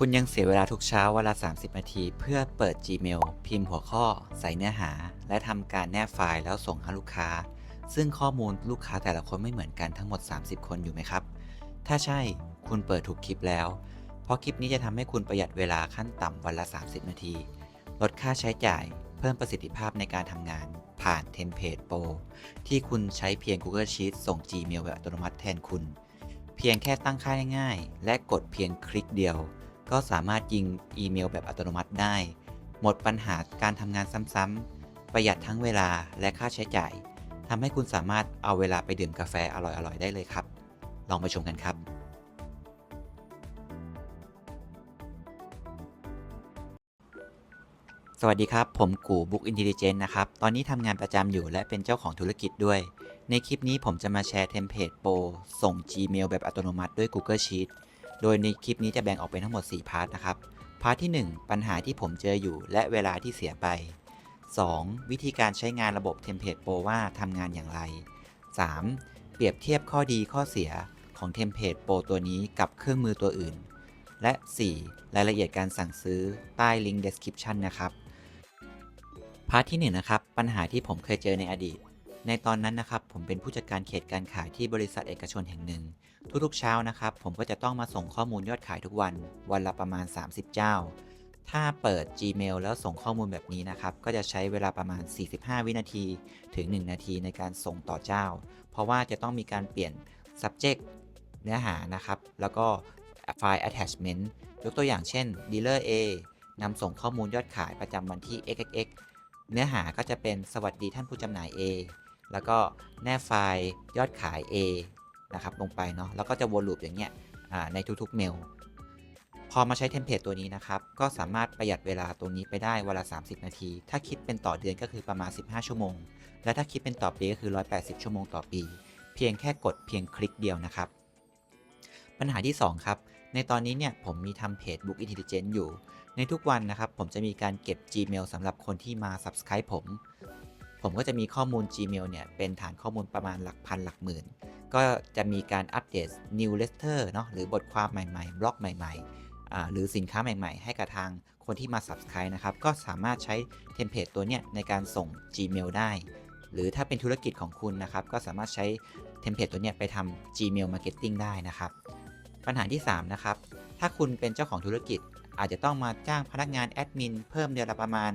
คุณยังเสียเวลาทุกเช้าเวลา 30 นาที เพื่อเปิด Gmail พิมพ์หัวข้อ ใส่เนื้อหา และทำการแนบไฟล์แล้วส่งให้ลูกค้า ซึ่งข้อมูลลูกค้าแต่ละคนไม่เหมือนกันทั้งหมด 30 คนอยู่ไหมครับ ถ้าใช่คุณเปิดถูกคลิปแล้ว เพราะคลิปนี้จะทำให้คุณประหยัดเวลาขั้นต่ำวันละ 30 นาที ลดค่าใช้จ่าย เพิ่มประสิทธิภาพในการทำงาน ผ่านเทมเพลตโปรที่คุณใช้เพียง Google Sheets ส่ง Gmail แบบอัตโนมัติแทนคุณ เพียงแค่ตั้งค่าง่ายๆและกดเพียงคลิกเดียว ก็สามารถยิงอีเมลแบบอัตโนมัติได้ หมดปัญหาการทำงานซ้ำๆ ประหยัดทั้งเวลาและค่าใช้จ่ายทำให้คุณสามารถเอาเวลาไปดื่มกาแฟอร่อยๆ ได้เลยครับ ลองไปชมกันครับสวัสดีครับ ผมกูบุ๊กอินเทลเจนต์นะครับ ตอนนี้ทำงานประจำอยู่และเป็นเจ้าของธุรกิจด้วย ในคลิปนี้ผมจะมาแชร์เทมเพลตโปรส่ง Gmail แบบอัตโนมัติด้วย Google Sheets โดยในคลิปนี้จะแบ่งออกเป็นทั้งหมด 4 พาร์ทนะครับ พาร์ทที่ 1 ปัญหาที่ผมเจออยู่และเวลาที่เสียไป 2. วิธีการใช้งานระบบเทมเพลตโปรว่าทำงานอย่างไร 3. เปรียบเทียบข้อดีข้อเสียของเทมเพลตโปรตัวนี้กับเครื่องมือตัวอื่น และ 4. รายละเอียดการสั่งซื้อใต้ลิงก์ description นะครับ พาร์ทที่1นะครับ ปัญหาที่ผมเคยเจอในอดีต ในตอนนั้นนะครับผมเป็นผู้จัดการเขตการขายที่บริษัทเอกชนแห่งหนึ่ง ทุกๆเช้านะครับผมก็จะต้องมาส่งข้อมูลยอดขายทุกวัน วันละประมาณ 30 เจ้า ถ้าเปิด Gmail แล้วส่งข้อมูลแบบนี้นะครับก็จะใช้เวลาประมาณ 45 วินาที ถึง 1 นาทีในการส่งต่อเจ้า เพราะว่าจะต้องมีการเปลี่ยน subject เนื้อหานะครับแล้วก็ไฟล์ attachment ยกตัวอย่างเช่น dealer A นำส่งข้อมูลยอดขายประจำวันที่ xxx เนื้อหาก็จะเป็นสวัสดีท่านผู้จำหน่าย A แล้วก็แนบไฟล์ยอดขาย A นะครับลงไปเนาะแล้วก็จะวนลูปอย่างเงี้ยในทุกๆเมล พอมาใช้เทมเพลตตัวนี้นะครับ ก็สามารถประหยัดเวลาตรงนี้ไปได้เวลา 30 นาที ถ้าคิดเป็นต่อเดือนก็คือประมาณ 15 ชั่วโมง และถ้าคิดเป็นต่อปีก็คือ 180 ชั่วโมงต่อปี เพียงแค่กดเพียงคลิกเดียวนะครับ ปัญหาที่ 2 ครับ ในตอนนี้เนี่ยผมมีทำเพจ Book Intelligence อยู่ ในทุกวันนะครับผมจะมีการเก็บ Gmail สำหรับคนที่มา Subscribe ผม ผมก็จะมีข้อมูล Gmail เนี่ยเป็นฐานข้อมูลประมาณหลักพันหลักหมื่น ก็จะมีการอัปเดต New Letter เนาะหรือบทความใหม่ๆ บล็อกใหม่ๆอ่หรือสินค้าใหม่ๆ ให้กับทางคนที่มา Subscribe นะครับ ก็สามารถใช้เทมเพลตตัวเนี้ยในการส่ง Gmail ได้ หรือถ้าเป็นธุรกิจของคุณนะครับ ก็สามารถใช้เทมเพลตตัวเนี้ยไปทำ Gmail Marketing ได้นะครับ ปัญหาที่ 3 นะครับ ถ้าคุณเป็นเจ้าของธุรกิจอาจจะต้องมาจ้างพนักงานแอดมินเพิ่มเดือนละประมาณ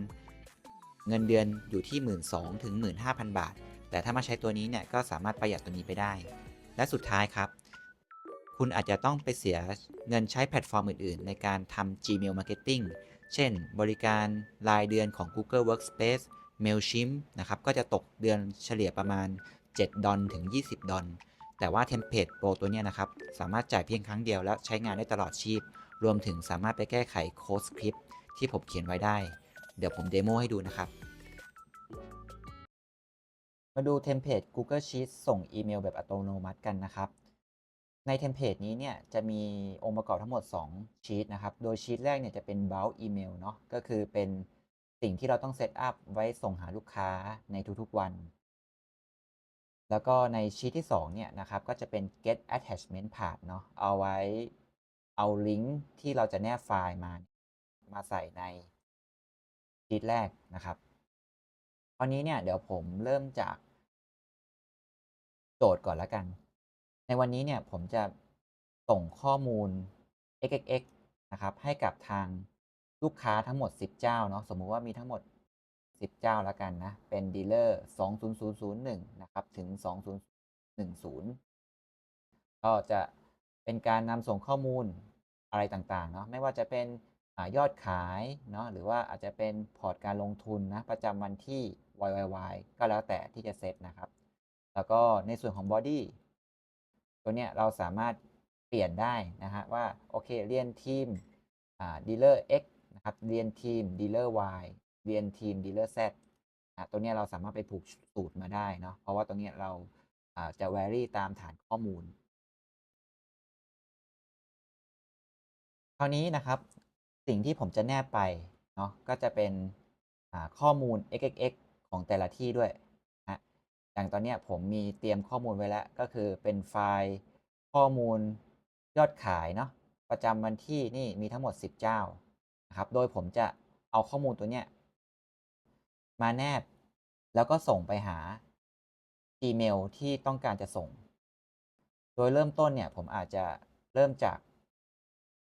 เงินเดือนอยู่ที่ 1 2 0 0 0ถึง15,000บาท แต่ถ้ามาใช้ตัวนี้เนี่ยก็สามารถประหยัดตัวนี้ไปได้ และสุดท้ายครับ คุณอาจจะต้องไปเสียเงินใช้แพลตฟอร์มอื่น ๆ ในการทำ Gmail Marketing เช่น บริการรายเดือนของ Google Workspace Mailchimp นะครับก็จะตกเดือนเฉลี่ยประมาณ 7 ดอลถึง 20 ดอลแต่ว่าเทมเพลตโปรตัวนี้นะครับ สามารถจ่ายเพียงครั้งเดียวแล้วใช้งานได้ตลอดชีพ รวมถึงสามารถไปแก้ไขโค้ดสคริปที่ผมเขียนไว้ได้ เดี๋ยวผมเดโมให้ดูนะครับ มาดูเทมเพลต Google Sheets ส่งอีเมลแบบอัตโนมัติกันนะครับ ในเทมเพลตนี้เนี่ยจะมีองค์ประกอบทั้งหมด 2 ชีตนะครับ โดยชีตแรกเนี่ยจะเป็น bulk email เนาะก็คือเป็นสิ่งที่เราต้องเซตอัพไว้ส่งหาลูกค้าในทุกๆวัน แล้วก็ในชีตที่2เนี่ยนะครับก็จะเป็น get attachment part เนาะเอาไว้เอาลิงก์ที่เราจะแนบไฟล์มา มาใส่ใน ชีตแรกนะครับคราวนี้เนี่ยเดี๋ยวผมเริ่มจาก โจทย์ก่อนละกัน ในวันนี้เนี่ยผมจะส่งข้อมูล xxx นะครับให้กับทางลูกค้าทั้งหมด 10 เจ้าเนาะสมมุติว่ามีทั้งหมด 10 เจ้าล้วกันนะ เป็นดีลเลอร์20001 นะครับ ถึง 2010 ก็จะเป็นการนำส่งข้อมูลอะไรต่างๆเนาะไม่ว่าจะเป็น อยอดขายเนาะหรือว่าอาจจะเป็นพอร์ตการลงทุนนะประจำวันที่ YYY ก็แล้วแต่ที่จะเซตนะครับ แล้วก็ในส่วนของ Body ตัวเนี้ยเราสามารถเปลี่ยนได้นะฮะว่าโอเคเรียนทีมอ่า dealer X นะครับเรียนทีม dealer Y เรียนทีม dealer Z อะตัวเนี้ยเราสามารถไปผูกสูตรมาได้เนาะเพราะว่าตรงเนี้ยเราอ่าจะ vary ตามฐานข้อมูลคราวนี้นะครับ สิ่งที่ผมจะแนบไปเนาะก็จะเป็นข้อมูล xxx ของแต่ละที่ด้วยนะอย่างตอนนี้ผมมีเตรียมข้อมูลไว้แล้ว ก็คือเป็นไฟล์ข้อมูลยอดขายเนาะประจำวันที่นี่มีทั้งหมด 10 เจ้านะครับ โดยผมจะเอาข้อมูลตัวเนี้ยมาแนบ แล้วก็ส่งไปหา Gmail ที่ต้องการจะส่ง โดยเริ่มต้นเนี่ยผมอาจจะเริ่มจาก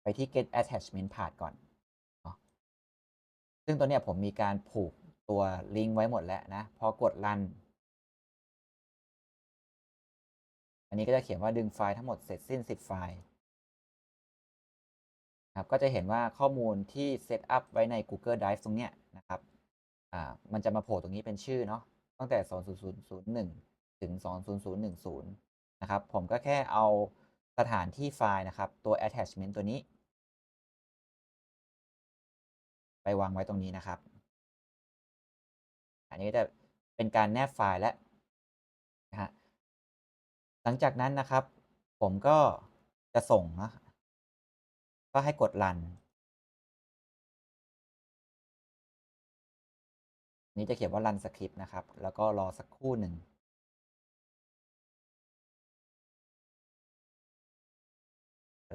ไปที่ get attachment part ก่อน ซึ่งตัวเนี้ยผมมีการผูกตัวลิงก์ไว้หมดแล้วนะ พอกด run อันนี้ก็จะเขียนว่าดึงไฟล์ทั้งหมดเสร็จสิ้น 10 ไฟล์ครับก็จะเห็นว่าข้อมูลที่เซตอัพไว้ใน Google Drive ตรงเนี้ยนะครับอ่ามันจะมาโผล่ตรงนี้เป็นชื่อเนาะตั้งแต่ 20001 ถึง 20010 นะครับ ผมก็แค่เอาสถานที่ไฟล์นะครับ ตัว attachment ตัวนี้ ไปวางไว้ตรงนี้นะครับ อันนี้จะเป็นการแนบไฟล์แล้วนะฮะหลังจากนั้นนะครับ ผมก็จะส่งนะก็ให้กด run นี้จะเขียนว่า run script นะครับ แล้วก็รอสักครู่หนึ่ง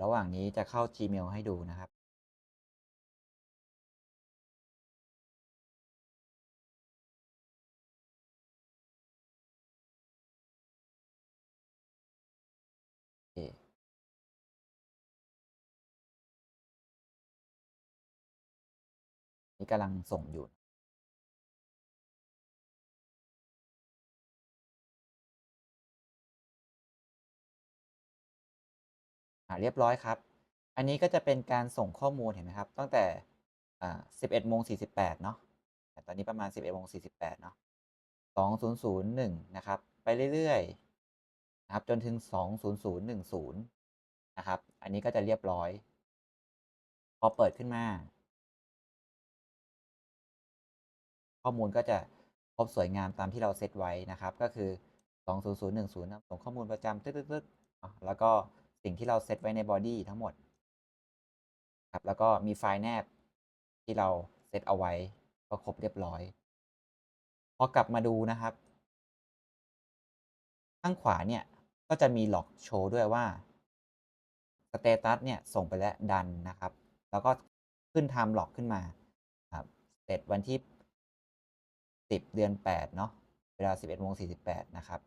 ระหว่างนี้จะเข้า Gmail ให้ดูนะครับ นี่กำลังส่งอยู่เรียบร้อยครับ อันนี้ก็จะเป็นการส่งข้อมูลเห็นไหมครับ ตั้งแต่11โมง48 เนาะแต่ตอนนี้ประมาณ 11โมง48 เนาะ2001 นะครับ ไปเรื่อยๆ นะครับ จนถึง 20010 นะครับ อันนี้ก็จะเรียบร้อย พอเปิดขึ้นมา ข้อมูลก็จะครบสวยงามตามที่เราเซตไว้นะครับ ก็คือ 20010นะส่งข้อมูลประจำตึ๊ดๆๆแล้วก็สิ่งที่เราเซตไว้ในบอดี้ทั้งหมดครับแล้วก็มีไฟล์แนบที่เราเซตเอาไว้ก็ครบเรียบร้อย พอกลับมาดูนะครับ ข้างขวาเนี่ยก็จะมีหลอกโชว์ด้วยว่าสเตตัสเนี่ยส่งไปแล้วดันนะครับ แล้วก็ขึ้นไทม์หลอกขึ้นมาครับเสร็จวันที่ 10 เดือน 8 เนาะเวลา 11โมง48 นะครับ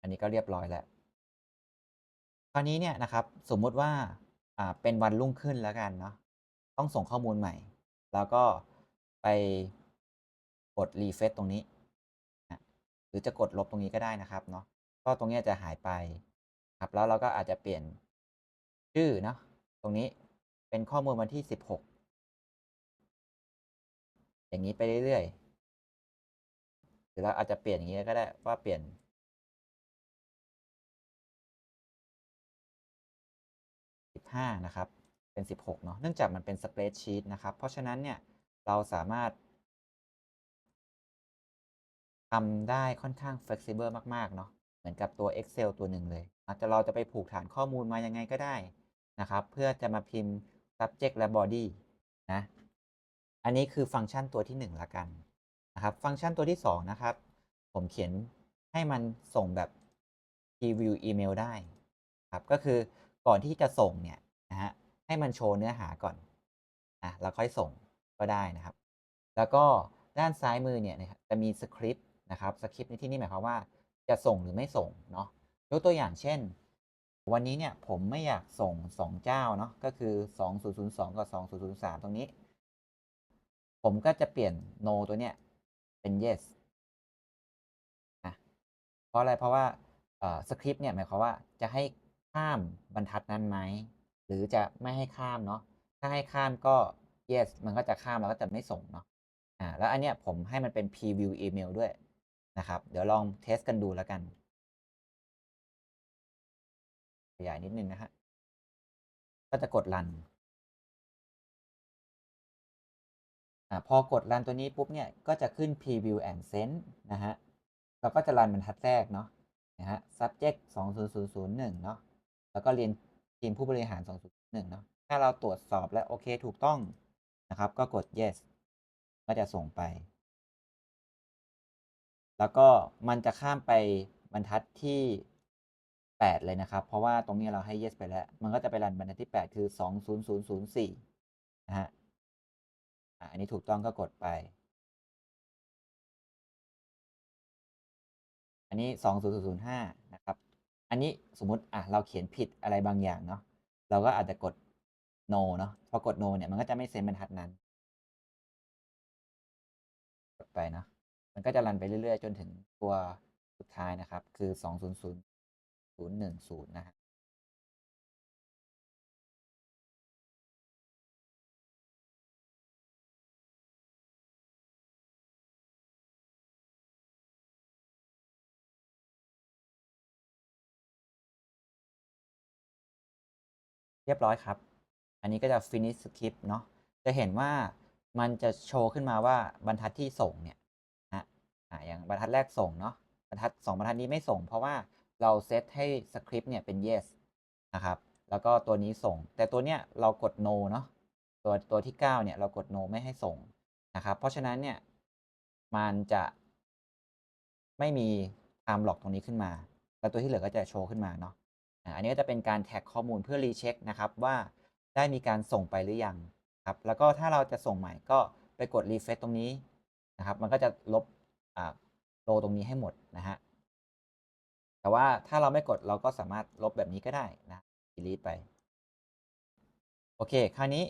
อันนี้ก็เรียบร้อยแล้ว คราวนี้เนี่ยนะครับ สมมุติว่าอ่าเป็นวันรุ่งขึ้นแล้วกันเนาะต้องส่งข้อมูลใหม่ แล้วก็ไปกดรีเฟซตรงนี้นะหรือจะกดลบตรงนี้ก็ได้นะครับเนาะก็ตรงนี้จะหายไปครับแล้วเราก็อาจจะเปลี่ยนชื่อเนาะตรงนี้เป็นข้อมูลวันที่ 16 อย่างนี้ไปเรื่อยๆหรือเราอาจจะเปลี่ยนอย่างนี้ก็ได้ว่าเปลี่ยน 15 นะครับ เป็น 16 เนาะเนื่องจากมันเป็น spreadsheet นะครับ เพราะฉะนั้นเนี่ยเราสามารถทำได้ค่อนข้าง flexible มาก ๆ เนาะเหมือนกับตัว Excel ตัวหนึ่งเลยอาจจะเราจะไปผูกฐานข้อมูลมายังไงก็ได้นะครับ เพื่อจะมาพิมพ์ subject และ body นะ อันนี้คือฟังก์ชันตัวที่ 1 ละกันนะครับ ฟังก์ชันตัวที่ 2 นะครับ ผมเขียนให้มันส่งแบบ preview email ได้ครับ ก็คือก่อนที่จะส่งเนี่ยนะฮะ ให้มันโชว์เนื้อหาก่อนนะแล้วค่อยส่งก็ได้นะครับ แล้วก็ด้านซ้ายมือเนี่ยนะครับจะมีสคริปต์นะครับสคริปต์ในที่นี้หมายความว่าจะส่งหรือไม่ส่งเนาะยกตัวอย่างเช่น วันนี้เนี่ยผมไม่อยากส่ง 2 เจ้าเนาะก็คือ 2002 กับ 2003 ตรงนี้ ผมก็จะเปลี่ยน no ตัวเนี้ยเป็น yes นะเพราะอะไรเพราะว่าสคริปต์เนี่ยหมายความว่าจะให้ข้ามบรรทัดนั้นไหมหรือจะไม่ให้ข้ามเนาะถ้าให้ข้ามก็ yes มันก็จะข้ามแล้วก็จะไม่ส่งเนาะอ่าแล้วอันเนี้ยผมให้มันเป็น preview email ด้วยนะครับ เดี๋ยวลองเทสกันดูแล้วกัน ขยายนิดนึงนะฮะก็จะกด run อพอกด run ตัวนี้ปุ๊บเนี่ยก็จะขึ้น preview and send นะฮะเราก็จะรันบรรทัดแรกเนาะนะฮะ subject 20001เนาะแล้วก็เรียนทีมผู้บริหาร 201เนาะถ้าเราตรวจสอบแล้วโอเคถูกต้องนะครับ ก็กด yes ก็จะส่งไป แล้วก็มันจะข้ามไปบรรทัดที่8เลยนะครับ เพราะว่าตรงนี้เราให้ yes ไปแล้ว มันก็จะไปรันบรรทัดที่ 8 คือ 20004นะฮะ อันนี้ถูกต้องก็กดไป อันนี้20005 นะครับ อันนี้สมมติอะเราเขียนผิดอะไรบางอย่างเนาะเราก็อาจจะกด no เนาะพอกด no เนี่ยมันก็จะไม่เซ็นบรรทัดนั้น กดไปเนาะมันก็จะรันไปเรื่อยๆ จนถึงตัวสุดท้ายนะครับ คือ 200 010 นะฮะ รียบร้อยครับ อันนี้ก็จะ finish script เนาะจะเห็นว่ามันจะโชว์ขึ้นมาว่าบรรทัดที่ส่งเนี่ยนะอ่าอย่างบรรทัดแรกส่งเนาะบรรทัด 2 บรรทัดนี้ไม่ส่ง เพราะว่าเราเซตให้สคริปต์เนี่ยเป็น yes นะครับ แล้วก็ตัวนี้ส่ง แต่ตัวเนี้ยเรากด no เนาะตัวตัวที่ 9 เนี่ยเรากด no ไม่ให้ส่งนะครับ เพราะฉะนั้นเนี่ยมันจะไม่มี time lock ตรงนี้ขึ้นมา แล้วตัวที่เหลือก็จะโชว์ขึ้นมาเนาะ อันนี้จะเป็นการแท็กข้อมูลเพื่อรีเช็คนะครับว่าได้มีการส่งไปหรือยังครับแล้วก็ถ้าเราจะส่งใหม่ก็ไปกดรีเฟซตรงนี้นะครับ มันก็จะลบโลตรงนี้ให้หมดนะฮะแต่ว่าถ้าเราไม่กดเราก็สามารถลบแบบนี้ก็ได้นะ delete ไปโอเค คราวนี้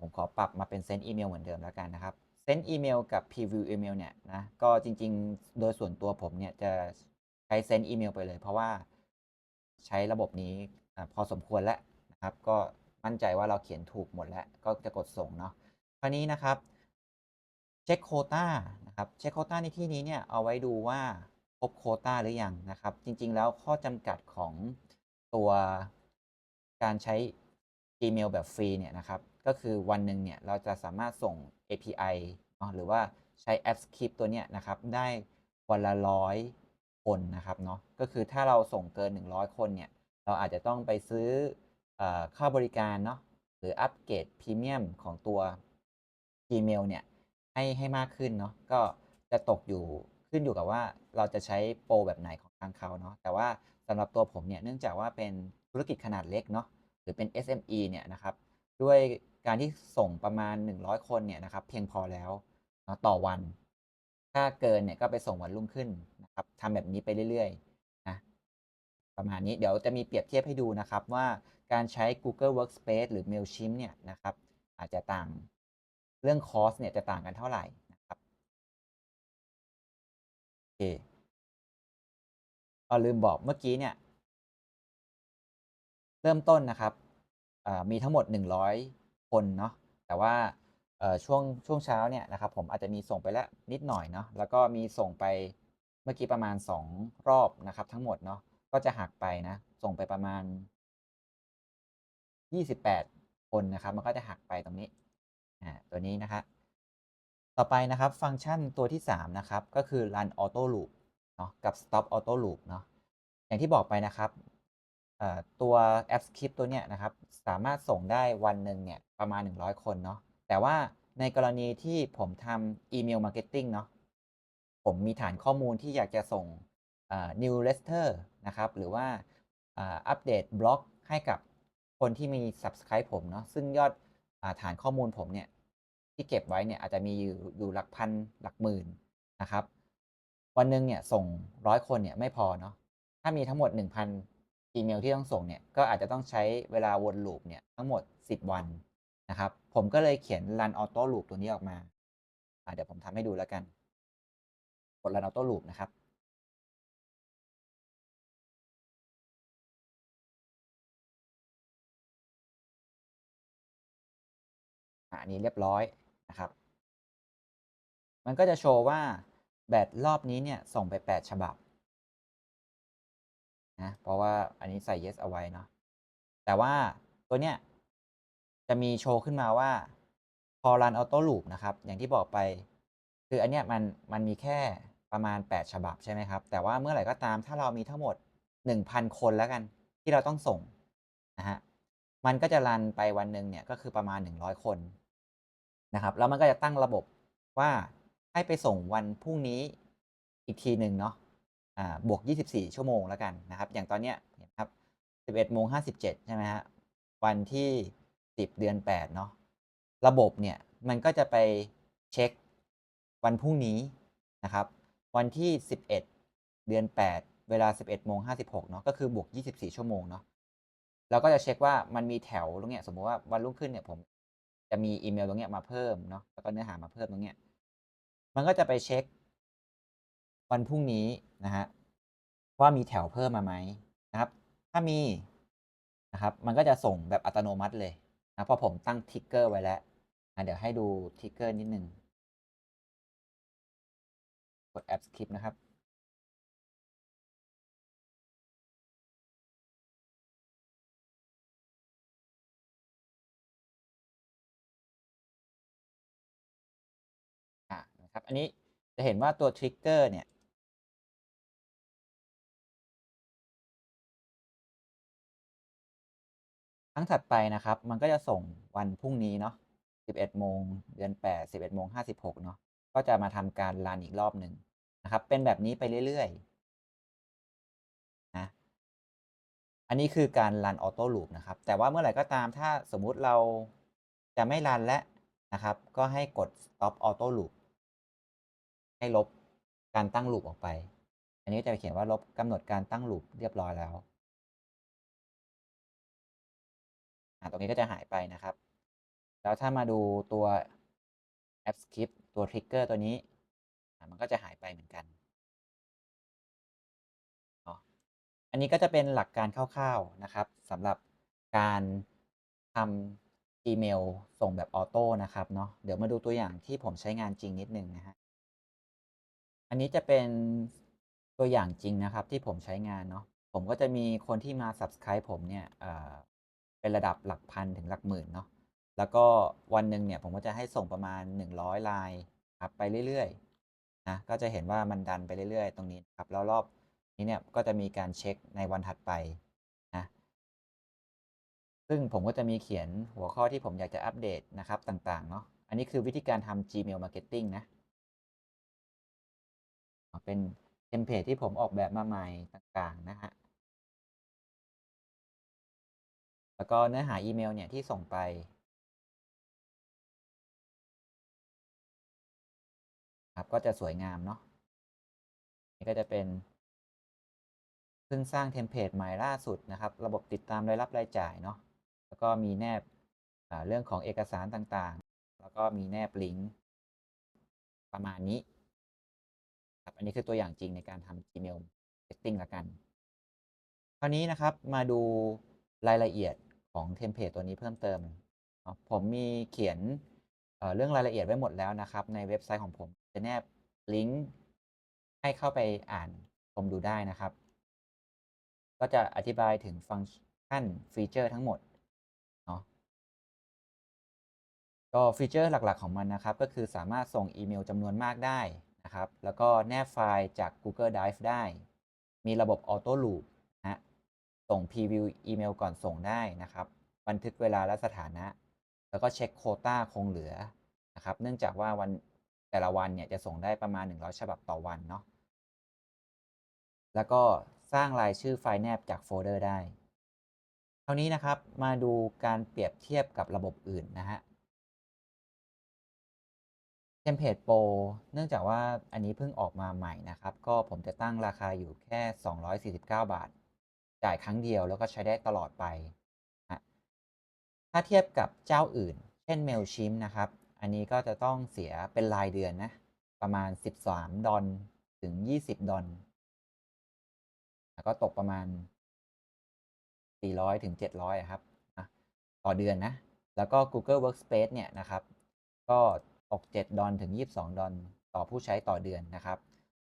ผมขอปรับมาเป็น send email เหมือนเดิมแล้วกันนะครับ send email กับ preview email เนี่ยนะก็จริง ๆ โดยส่วนตัวผมเนี่ยจะ ใช้ send email ไปเลย เพราะว่าใช้ระบบนี้พอสมควรแล้วนะครับ ก็มั่นใจว่าเราเขียนถูกหมดแล้ว ก็จะกดส่งเนาะคราวนี้นะครับเช็คโคต้านะครับเช็คโคต้าในที่นี้เนี่ยเอาไว้ดูว่าครบโคต้าหรือยังนะครับ จริงๆแล้วข้อจำกัดของตัวการใช้ Gmail แบบฟรีเนี่ยนะครับ ก็คือวันหนึ่งเนี่ยเราจะสามารถส่ง API เนาะหรือว่าใช้ App Script ตัวเนี้ยนะครับ ได้วันละร้อย คนนะครับเนาะก็คือถ้าเราส่งเกิน 100 คนเนี่ย เราอาจจะต้องไปซื้อเออค่าบริการเนาะหรืออัปเกรดพรีเมียมของตัว Gmail เนี่ยให้ให้มากขึ้นเนาะก็จะตกอยู่ขึ้นอยู่กับว่าเราจะใช้โปรแบบไหนของทางเขาเนาะแต่ว่าสำหรับตัวผมเนี่ยเนื่องจากว่าเป็นธุรกิจขนาดเล็กเนาะหรือเป็น SME เนี่ยนะครับด้วยการที่ส่งประมาณ 100 คนเนี่ยนะครับเพียงพอแล้วเนาะต่อวัน ถ้าเกินเนี่ยก็ไปส่งวันรุ่งขึ้น ครับทำแบบนี้ไปเรื่อยๆนะประมาณนี้เดี๋ยวจะมีเปรียบเทียบให้ดูนะครับว่าการใช้ Google Workspace หรือ Mailchimp เนี่ยนะครับอาจจะต่างเรื่องคอสเนี่ยจะต่างกันเท่าไหร่นะครับโอเคอ๋อลืมบอกเมื่อกี้เนี่ยเริ่มต้นนะครับมีทั้งหมด 100 คนเนาะแต่ว่าช่วงช่วงเช้าเนี่ยนะครับผมอาจจะมีส่งไปแล้วนิดหน่อยเนาะแล้วก็มีส่งไป เมื่อกี้ประมาณ 2 รอบนะครับ ทั้งหมดเนาะก็จะหักไปนะ ส่งไปประมาณ 28 คนนะครับ มันก็จะหักไปตรงนี้อ่าตัวนี้นะครับต่อไปนะครับฟังก์ชันตัวที่ 3 นะครับ ก็คือ run auto loop เนาะกับ stop auto loop เนาะอย่างที่บอกไปนะครับเอ่อตัวแอป Script ตัวเนี้ยนะครับ สามารถส่งได้วันหนึ่งเนี่ยประมาณ 100 คนเนาะแต่ว่าในกรณีที่ผมทำอีเมลมาร์เก็ตติ้งเนาะ ผมมีฐานข้อมูลที่อยากจะส่ง New Letter นะครับ หรือว่าอัปเดตบล็อกให้กับคนที่มี subscribe ผมเนาะซึ่งยอดอฐานข้อมูลผมเนี่ย ที่เก็บไว้เนี่ยอาจจะมีอยู่อยู่หลักพันหลักหมื่นนะครับ วันหนึ่งเนี่ยส่งร้อยคนเนี่ยไม่พอเนาะถ้ามีทั้งหมด 1,000อีเมลที่ต้องส่งเนี่ยก็อาจจะต้องใช้เวลาวนลูปเนี่ยทั้งหมด 10 วันนะครับ ผมก็เลยเขียน run auto loop ตัวนี้ออกมาเดี๋ยวผมทำให้ดูแล้วกัน กด run auto loop นะครับอันนี้เรียบร้อยนะครับ มันก็จะโชว์ว่าแบตรอบนี้เนี่ยส่งไป 8 ฉบับนะ เพราะว่าอันนี้ใส่ yes เอาไว้เนาะ แต่ว่าตัวเนี้ยจะมีโชว์ขึ้นมาว่า พอ run auto loop นะครับ อย่างที่บอกไป คืออันเนี้ยมันมันมีแค่ ประมาณ 8 ฉบับใช่ไหมครับ แต่ว่าเมื่อไหร่ก็ตามถ้าเรามีทั้งหมด 1,000 คนแล้วกันที่เราต้องส่งนะฮะมันก็จะรันไปวันหนึ่งเนี่ยก็คือประมาณ 100 คนนะครับแล้วมันก็จะตั้งระบบว่าให้ไปส่งวันพรุ่งนี้อีกทีหนึ่งเนาะอ่าบวก 24 ชั่วโมงแล้วกันนะครับ อย่างตอนเนี้ยเห็นครับ 11โมง57 ใช่ไหมฮะวันที่ 10 เดือน 8 เนาะระบบเนี่ยมันก็จะไปเช็ควันพรุ่งนี้นะครับ วันที่ 11 เดือน 8 เวลา 11โมง56เนาะก็คือบวก 24 ชั่วโมงเนาะเราก็จะเช็คว่ามันมีแถวตรงเนี้ยสมมติว่าวันรุ่งขึ้นเนี่ยผมจะมีอีเมลตรงเนี้ยมาเพิ่มเนาะแล้วก็เนื้อหามาเพิ่มตรงเนี้ยมันก็จะไปเช็ค วันพรุ่งนี้นะฮะว่ามีแถวเพิ่มมาไหมนะครับ ถ้ามีนะครับ มันก็จะส่งแบบอัตโนมัติเลยนะพราะผมตั้งทิกเกอร์ไว้แล้วนะเดี๋ยวให้ดูทิกเกอร์นิดนึง กดแอปสคริปต์นะครับ อ่านะครับ อันนี้จะเห็นว่าตัวทริกเกอร์เนี่ยครั้งถัดไปนะครับ มันก็จะส่งวันพรุ่งนี้เนาะ11โมงเดือน8 11โมง56เนาะ ก็จะมาทำการรันอีกรอบหนึ่งนะครับ เป็นแบบนี้ไปเรื่อยๆนะอันนี้คือการรันออโต้ลูปนะครับ แต่ว่าเมื่อไหร่ก็ตามถ้าสมมุติเราจะไม่รันแล้วนะครับ ก็ให้กด stop auto loop ให้ลบการตั้งลูปออกไป อันนี้จะเขียนว่าลบกำหนดการตั้งลูปเรียบร้อยแล้วตรงนี้ก็จะหายไปนะครับ แล้วถ้ามาดูตัวแอป script ตัว trigger ตัวนี้มันก็จะหายไปเหมือนกันอันนี้ก็จะเป็นหลักการคร่าวๆนะครับสำหรับการทำ Gmail ส่งแบบออโต้นะครับเนาะเดี๋ยวมาดูตัวอย่างที่ผมใช้งานจริงนิดนึงนะฮะอันนี้จะเป็นตัวอย่างจริงนะครับที่ผมใช้งานเนาะผมก็จะมีคนที่มา subscribe ผมเนี่ยเเป็นระดับหลักพันถึงหลักหมื่นเนาะ แล้วก็วันหนึ่งเนี่ยผมก็จะให้ส่งประมาณ 100 ลายครับไปเรื่อยๆนะก็จะเห็นว่ามันดันไปเรื่อยๆ ตรงนี้ครับแล้วรอบนี้เนี่ยก็จะมีการเช็คในวันถัดไปนะซึ่งผมก็จะมีเขียนหัวข้อที่ผมอยากจะอัปเดตนะครับต่างๆเนาะอันนี้คือวิธีการทำ Gmail Marketing นะเป็นเทมเพลตที่ผมออกแบบมาใหม่ต่างๆนะฮะแล้วก็เนื้อหาอีเมลเนี่ยที่ส่งไป ครับก็จะสวยงามเนาะนี่ก็จะเป็นเพิ่งสร้างเทมเพลตใหม่ล่าสุดนะครับ ระบบติดตามรายรับรายจ่ายเนาะแล้วก็มีแนบเรื่องของเอกสารต่างๆ แล้วก็มีแนบลิงก์ประมาณนี้ครับอันนี้คือตัวอย่างจริงในการทำ Gmail Marketing ละกัน คราวนี้นะครับมาดูรายละเอียดของเทมเพลตตัวนี้เพิ่มเติม ผมมีเขียนเรื่องรายละเอียดไว้หมดแล้วนะครับ ในเว็บไซต์ของผม จะแนบลิงก์ให้เข้าไปอ่านชมดูได้นะครับ ก็จะอธิบายถึงฟังก์ชันฟีเจอร์ทั้งหมดเนาะก็ฟีเจอร์หลักๆของมันนะครับ ก็คือสามารถส่งอีเมลจำนวนมากได้นะครับ แล้วก็แนบไฟล์จาก Google Drive ได้ มีระบบ Auto Loop นะฮะส่งพรีวิวอีเมลก่อนส่งได้นะครับ บันทึกเวลาและสถานะ แล้วก็เช็คโคต้าคงเหลือนะครับ เนื่องจากว่าวัน แต่ละวันเนี่ยจะส่งได้ประมาณ 100 ฉบับต่อวันเนาะ แล้วก็สร้างรายชื่อไฟล์แนบจากโฟลเดอร์ได้ครานี้นะครับ มาดูการเปรียบเทียบกับระบบอื่นนะฮะเทมเพลตโปรเนื่องจากว่าอันนี้เพิ่งออกมาใหม่นะครับ ก็ผมจะตั้งราคาอยู่แค่ 249 บาท จ่ายครั้งเดียวแล้วก็ใช้ได้ตลอดไป ถ้าเทียบกับเจ้าอื่น เช่น Mailchimp นะครับ อันนี้ก็จะต้องเสียเป็นรายเดือนนะ ประมาณ 13 ดอลถึง 20 ดอลแล้วก็ตกประมาณ 400ถึง700อะครับต่อเดือนนะ แล้วก็ Google Workspace เนี่ยนะครับ ก็ตก 7 ดอลถึง 22 ดอลต่อผู้ใช้ต่อเดือนนะครับ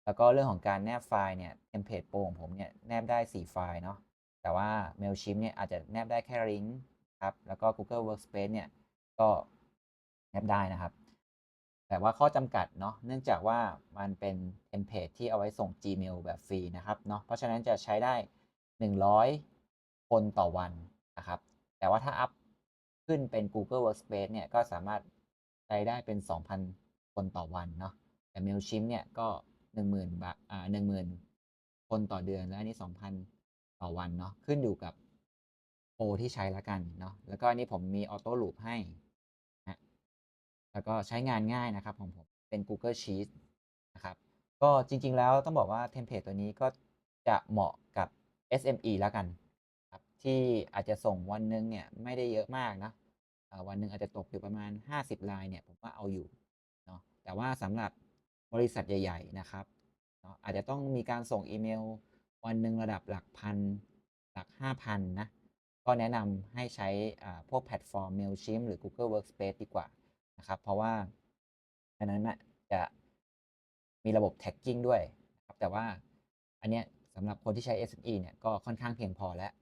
แล้วก็เรื่องของการแนบไฟล์เนี่ยเทมเพลตโปรของผมเนี่ยแนบได้ 4 ไฟล์เนาะ แต่ว่า Mailchimp เนี่ยอาจจะแนบได้แค่ลิงก์ครับ แล้วก็ Google Workspace เนี่ยก็ แนบได้นะครับ แต่ว่าข้อจำกัดเนาะเนื่องจากว่ามันเป็นเทมเพลตที่เอาไว้ส่ง Gmail แบบฟรีนะครับเนาะเพราะฉะนั้นจะใช้ได้ 100 คนต่อวันนะครับ แต่ว่าถ้าอัพขึ้นเป็น Google Workspace เนี่ยก็สามารถใช้ได้เป็น 2,000 คนต่อวันเนาะแต่ Mailchimp เนี่ยก็ 10,000บาทอ่า10,000 คนต่อเดือนและอันนี้ 2,000 ต่อวันเนาะขึ้นอยู่กับโปรที่ใช้แล้วกันเนาะแล้วก็อันนี้ผมมี Auto Loop ให้ แล้วก็ใช้งานง่ายนะครับของผมเป็น Google Sheets นะครับก็จริงๆแล้วต้องบอกว่าเทมเพลตตัวนี้ก็จะเหมาะกับ SME แล้วกันครับที่อาจจะส่งวันหนึ่งเนี่ยไม่ได้เยอะมากนะวันหนึ่งอาจจะตกอยู่ประมาณ 50รายเนี่ยผมว่าเอาอยู่เนาะแต่ว่าสำหรับบริษัทใหญ่ ๆ นะครับเนาะอาจจะต้องมีการส่งอีเมล วันหนึ่งระดับหลักพันหลัก 5,000 นะ ก็แนะนำให้ใช้พวกแพลตฟอร์ม Mailchimp หรือ Google Workspace ดีกว่า นะครับ เพราะว่าอันนั้นน่ะจะมีระบบ tagging ด้วยนะครับแต่ว่าอันเนี้ยสำหรับคนที่ใช้ SME เนี่ยก็ค่อนข้างเพียงพอแล้ว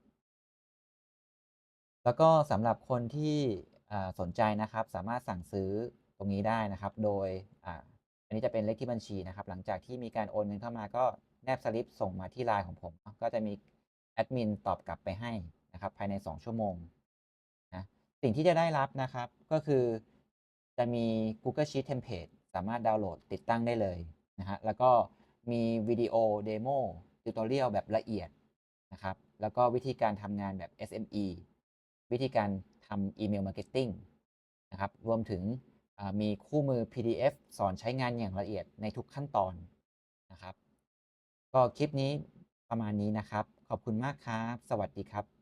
แล้วก็สำหรับคนที่สนใจนะครับ สามารถสั่งซื้อตรงนี้ได้นะครับ โดยออันนี้จะเป็นเลขที่บัญชีนะครับ หลังจากที่มีการโอนเงินเข้ามาก็แนบสลิปส่งมาที่ LINE ของผม ก็จะมีแอดมินตอบกลับไปให้นะครับ ภายใน 2 ชั่วโมงนะสิ่งที่จะได้รับนะครับก็คือ จะมี Google Sheet Template สามารถดาวน์โหลดติดตั้งได้เลยนะครับแล้วก็มีวิดีโอเดโม tutorial แบบละเอียดนะครับ แล้วก็วิธีการทำงานแบบ SME วิธีการทำอีเมลมาร์เก็ตติงนะครับ รวมถึงมีคู่มือ PDF สอนใช้งานอย่างละเอียดในทุกขั้นตอนนะครับ ก็คลิปนี้ประมาณนี้นะครับ ขอบคุณมากครับ สวัสดีครับ